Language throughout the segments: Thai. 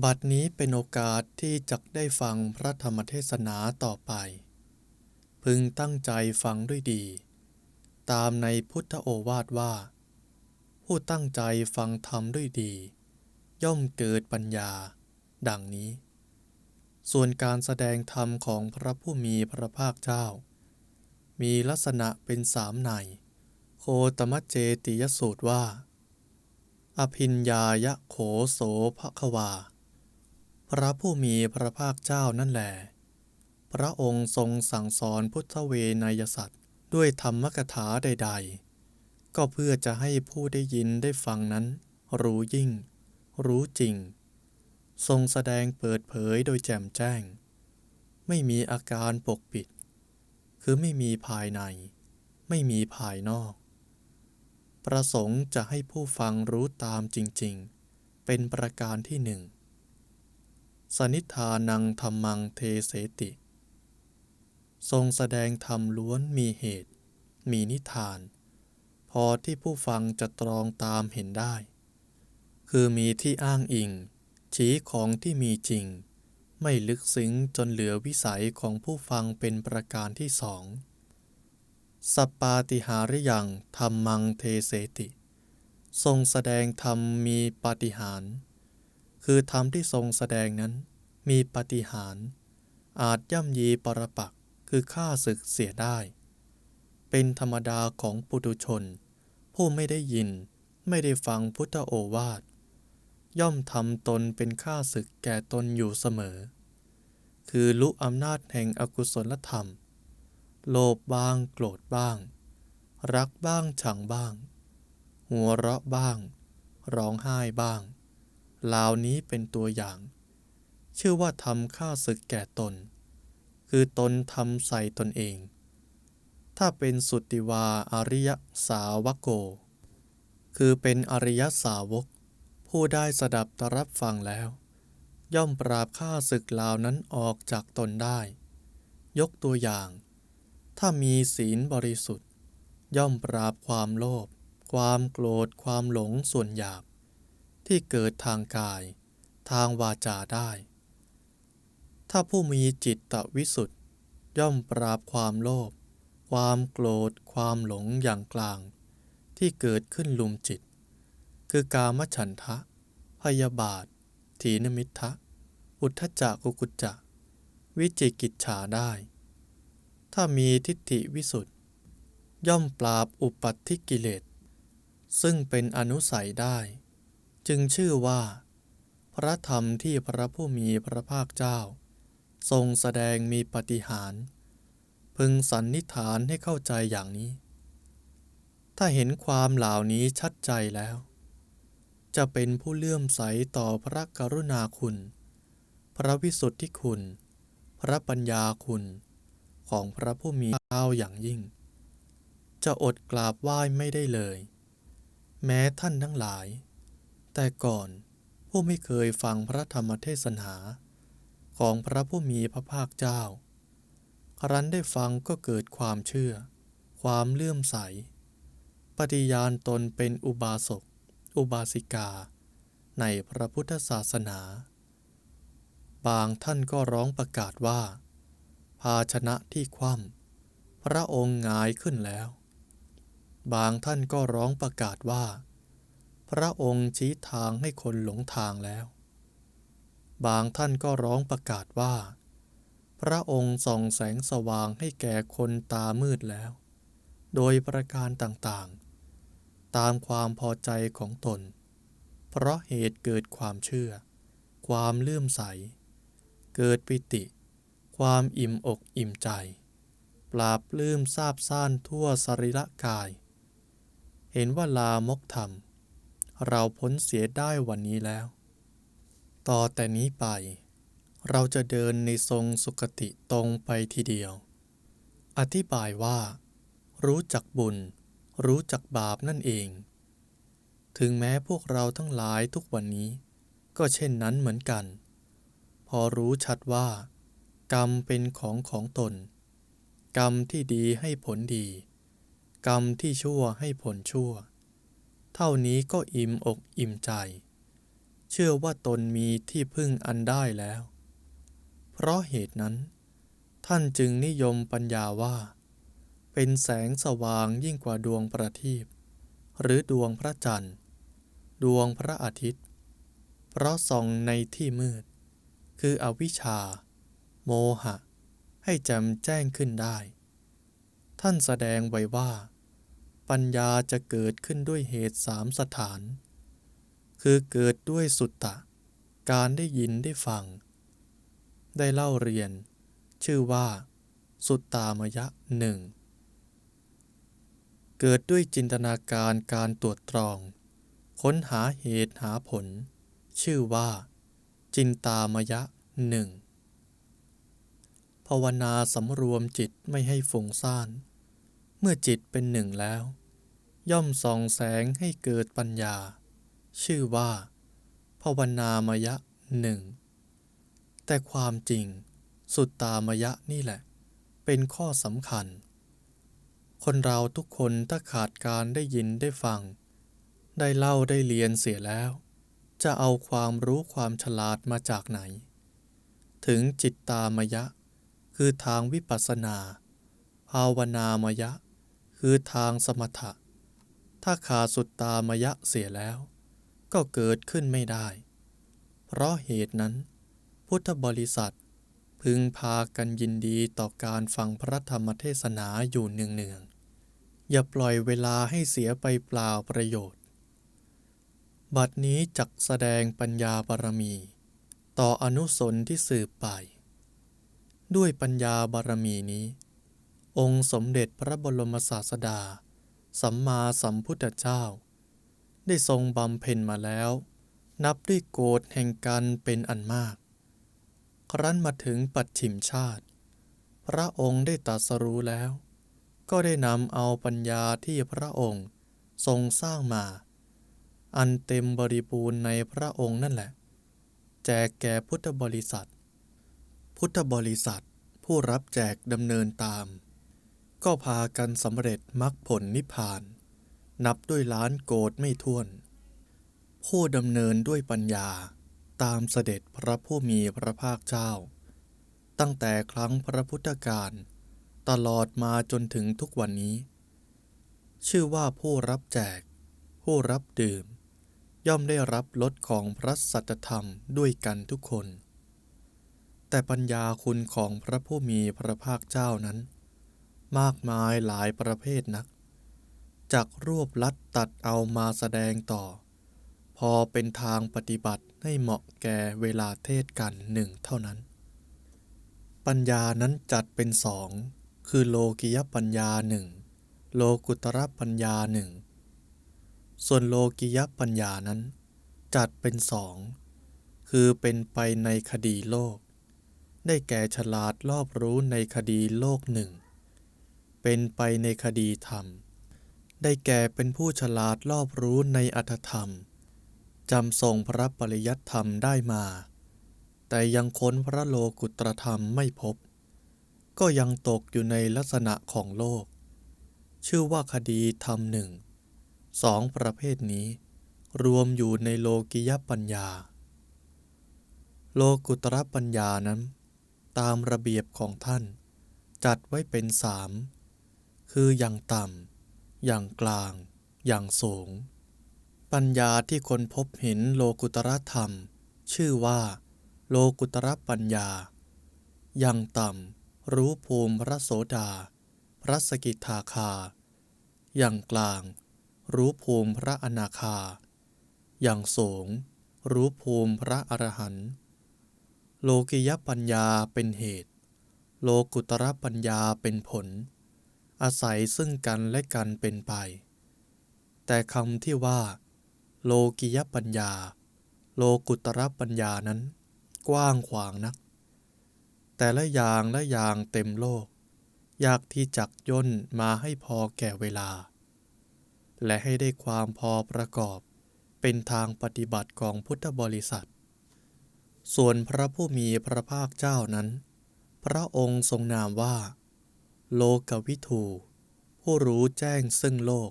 บัดนี้เป็นโอกาสที่จะได้ฟังพระธรรมเทศนาต่อไป พึงตั้งใจฟังด้วยดี ตามในพุทธโอวาทว่า ผู้ตั้งใจฟังธรรมด้วยดี ย่อมเกิดปัญญา ดังนี้ ส่วนการแสดงธรรมของพระผู้มีพระภาคเจ้า มีลักษณะเป็นสามใน โคตมเจติยสูตรว่า อภิญญายะโขโสภควา พระผู้มีพระภาคเจ้านั่นแหลพระองค์ทรงสั่งสอนพุทธเวนยสัตว์ด้วยธรรมกถาใด ๆ ก็เพื่อจะให้ผู้ได้ยินได้ฟังนั้น รู้ยิ่ง รู้จริง ทรงแสดงเปิดเผยโดยแจ่มแจ้ง ไม่มีอาการปกปิด คือไม่มีภายใน ไม่มีภายนอก ประสงค์จะให้ผู้ฟังรู้ตามจริง ๆ เป็นประการที่หนึ่ง สนิทานังธรรมังเทเสติ ทรงแสดงธรรมล้วนมีเหตุ มีนิทาน พอที่ผู้ฟังจะตรองตามเห็นได้ คือมีที่อ้างอิง ชี้ของที่มีจริง ไม่ลึกซึ้งจนเหลือวิสัยของผู้ฟังเป็นประการที่สองสัปปาติหาริยังธรรมังเทเสติ ทรงแสดงธรรมมีปาฏิหาริย์ คือธรรมที่ทรงแสดงนั้น มีปฏิหาร อาจย่ำยีปรปักษ์คือฆ่าศึกเสียได้ เป็นธรรมดาของปุถุชน ผู้ไม่ได้ยินไม่ได้ฟังพุทธโอวาท ย่อมทำตนเป็นข้าศึกแก่ตนอยู่เสมอ คือลุอำนาจแห่งอกุศลธรรม โลภบ้างโกรธบ้าง รักบ้างชังบ้าง หัวเราะบ้าง ร้องไห้บ้าง ล่านี้เป็นตัวอย่าง ชื่อว่าทำข้าศึกแก่ตน คือตนทำใส่ตนเอง ถ้าเป็นสุติวาอริยสาวกโก คือเป็นอริยสาวก ผู้ได้สดับตรับฟังแล้ว ย่อมปราบข้าศึกเหล่านั้นออกจากตนได้ ยกตัวอย่าง ถ้ามีศีลบริสุทธิ์ ย่อมปราบความโลภความโกรธความหลงส่วนหยาบ ที่เกิดทางกาย ทางวาจาได้ ถ้าผู้มีจิตตวิสุทธิ์ย่อมปราบความโลภ ความโกรธ ความหลงอย่างกลาง ที่เกิดขึ้นลุมจิต คือกามฉันทะ พยาบาท ถีนมิทะ อุทธจักกุกุจจะ วิจิกิจฉาได้ ถ้ามีทิฏฐิวิสุทธิ์ย่อมปราบอุปัติกิเลส ซึ่งเป็นอนุสัยได้ จึงชื่อว่า พระธรรมที่พระผู้มีพระภาคเจ้า ทรงแสดงมีปฏิหาร พึงสันนิษฐานให้เข้าใจอย่างนี้ ถ้าเห็นความเหล่านี้ชัดใจแล้ว จะเป็นผู้เลื่อมใสต่อพระกรุณาคุณ พระวิสุทธิคุณ พระปัญญาคุณ ของพระผู้มีเจ้าอย่างยิ่ง จะอดกราบไหว้ไม่ได้เลย แม้ท่านทั้งหลาย แต่ก่อนผู้ไม่เคยฟังพระธรรมเทศนา ของพระผู้มีพระภาคเจ้า ครั้นได้ฟังก็เกิดความเชื่อ ความเลื่อมใส ปฏิญาณตนเป็นอุบาสก อุบาสิกา ในพระพุทธศาสนา บางท่านก็ร้องประกาศว่า ภาชนะที่คว่ำพระองค์งายขึ้นแล้ว บางท่านก็ร้องประกาศว่า พระองค์ชี้ทางให้คนหลงทางแล้ว บางท่านก็ร้องประกาศว่า พระองค์ส่องแสงสว่างให้แก่คนตามืดแล้ว โดยประการต่างๆ ตามความพอใจของตน เพราะเหตุเกิดความเชื่อ ความเลื่อมใส เกิดปิติ ความอิ่มอกอิ่มใจ ปราบลื้มซาบซ่านทั่วสรีระกาย เห็นว่าลามกธรรม เราพ้นเสียได้วันนี้แล้ว ต่อแต่นี้ไป เราจะเดินในทรงสุคติตรงไปทีเดียว อธิบายว่า รู้จักบุญ รู้จักบาปนั่นเอง ถึงแม้พวกเราทั้งหลายทุกวันนี้ ก็เช่นนั้นเหมือนกัน พอรู้ชัดว่า กรรมเป็นของของตน กรรมที่ดีให้ผลดี กรรมที่ชั่วให้ผลชั่ว เท่านี้ก็อิ่มอกอิ่มใจ เชื่อว่าตนมีที่พึ่งอันได้แล้ว เพราะเหตุนั้น ท่านจึงนิยมปัญญาว่า เป็นแสงสว่างยิ่งกว่าดวงประทีปหรือดวงพระจันทร์ ดวงพระอาทิตย์ เพราะส่องในที่มืด คืออวิชชา โมหะ ให้จ่มแจ้งขึ้นได้ ท่านแสดงไว้ว่า ปัญญาจะเกิดขึ้นด้วยเหตุสามสถาน คือเกิดด้วยสุตตะ การได้ยินได้ฟัง ได้เล่าเรียน ชื่อว่า สุตตามยะหนึ่งเกิดด้วยจินตนาการการตรวจตรอง ค้นหาเหตุหาผล ชื่อว่า จินตามยะหนึ่งภาวนาสำรวมจิตไม่ให้ฟุ้งซ่าน เมื่อจิตเป็นหนึ่งแล้ว ย่อมส่องแสงให้เกิดปัญญา ชื่อว่าภาวนามยะหนึ่งแต่ความจริงสุดตามยะนี่แหละ เป็นข้อสำคัญ คนเราทุกคนถ้าขาดการได้ยินได้ฟัง ได้เล่าได้เรียนเสียแล้ว จะเอาความรู้ความฉลาดมาจากไหน ถึงจิตตามยะ คือทางวิปัสสนา ภาวนามยะ คือทางสมถะ ถ้าขาดสุดตามยะเสียแล้ว ก็เกิดขึ้นไม่ได้ เพราะเหตุนั้น พุทธบริษัทพึงพากันยินดีต่อการฟังพระธรรมเทศนาอยู่เนืองๆ อย่าปล่อยเวลาให้เสียไปเปล่าประโยชน์ บัดนี้จักแสดงปัญญาบารมี ต่ออนุสนที่สืบไป ด้วยปัญญาบารมีนี้ องค์สมเด็จพระบรมศาสดา สัมมาสัมพุทธเจ้า ได้ทรงบำเพ็ญมาแล้ว นับด้วยโกรธแห่งกันเป็นอันมาก ครั้นมาถึงปัจฉิมชาติ พระองค์ได้ตรัสรู้แล้ว ก็ได้นำเอาปัญญาที่พระองค์ทรงสร้างมา อันเต็มบริบูรณ์ในพระองค์นั่นแหละ แจกแก่พุทธบริษัท พุทธบริษัทผู้รับแจกดำเนินตาม ก็พากันสำเร็จมรรคผลนิพพาน นับด้วยล้านโกดไม่ท้วน ผู้ดำเนินด้วยปัญญาตามเสด็จพระผู้มีพระภาคเจ้า ตั้งแต่ครั้งพระพุทธการ ตลอดมาจนถึงทุกวันนี้ ชื่อว่าผู้รับแจก ผู้รับดื่ม ย่อมได้รับลดของพระสัจธรรมด้วยกันทุกคน แต่ปัญญาคุณของพระผู้มีพระภาคเจ้านั้น มากมายหลายประเภทนักจากรวบลัดตัดเอามาแสดงต่อ พอเป็นทางปฏิบัติให้เหมาะแก่เวลาเทศกันหนึ่งเท่านั้น ปัญญานั้นจัดเป็นสองคือโลกิยปัญญาหนึ่งโลกุตระปัญญาหนึ่งส่วนโลกิยปัญญานั้น จัดเป็นสองคือเป็นไปในคดีโลก ได้แก่ฉลาดรอบรู้ในคดีโลกหนึ่ง เป็นไปในคดีธรรม ได้แก่เป็นผู้ฉลาดรอบรู้ในอัตธรรม จำทรงพระปริยัติธรรมได้มา แต่ยังค้นพระโลกุตรธรรมไม่พบ ก็ยังตกอยู่ในลักษณะของโลก ชื่อว่าคดีธรรมหนึ่งสองประเภทนี้ รวมอยู่ในโลกิยปัญญา โลกุตรปัญญานั้น ตามระเบียบของท่าน จัดไว้เป็นสาม คืออย่างต่ำ อย่างกลาง อย่างสูง ปัญญาที่คนพบเห็นโลกุตรธรรม ชื่อว่า โลกุตรปัญญา อย่างต่ำ รู้ภูมิพระโสดา พระสกิทาคา อย่างกลาง รู้ภูมิพระอนาคา อย่างสูง รู้ภูมิพระอรหันต์โลกิยปัญญาเป็นเหตุ โลกุตรปัญญาเป็นผล อาศัยซึ่งกันและกันเป็นไป แต่คำที่ว่า โลกิยปัญญา โลกุตรปัญญานั้น กว้างขวางนัก แต่ละอย่างละอย่างเต็มโลก อยากที่จักย่นมาให้พอแก่เวลา และให้ได้ความพอประกอบ เป็นทางปฏิบัติของพุทธบริษัท ส่วนพระผู้มีพระภาคเจ้านั้น พระองค์ทรงนามว่า โลกวิทูผู้รู้แจ้งซึ่งโลก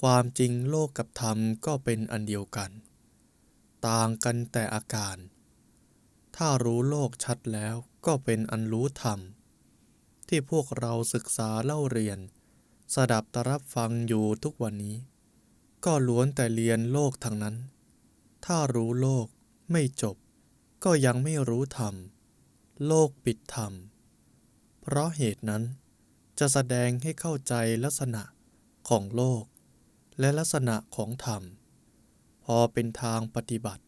ความจริงโลกกับธรรมก็เป็นอันเดียวกัน ต่างกันแต่อาการ ถ้ารู้โลกชัดแล้วก็เป็นอันรู้ธรรม ที่พวกเราศึกษาเล่าเรียน สดับตรับฟังอยู่ทุกวันนี้ ก็ล้วนแต่เรียนโลกทั้งนั้น ถ้ารู้โลกไม่จบ ก็ยังไม่รู้ธรรม โลกปิดธรรม เพราะเหตุนั้น จะแสดงให้เข้าใจลักษณะของโลก และลักษณะของธรรม พอเป็นทางปฏิบัติ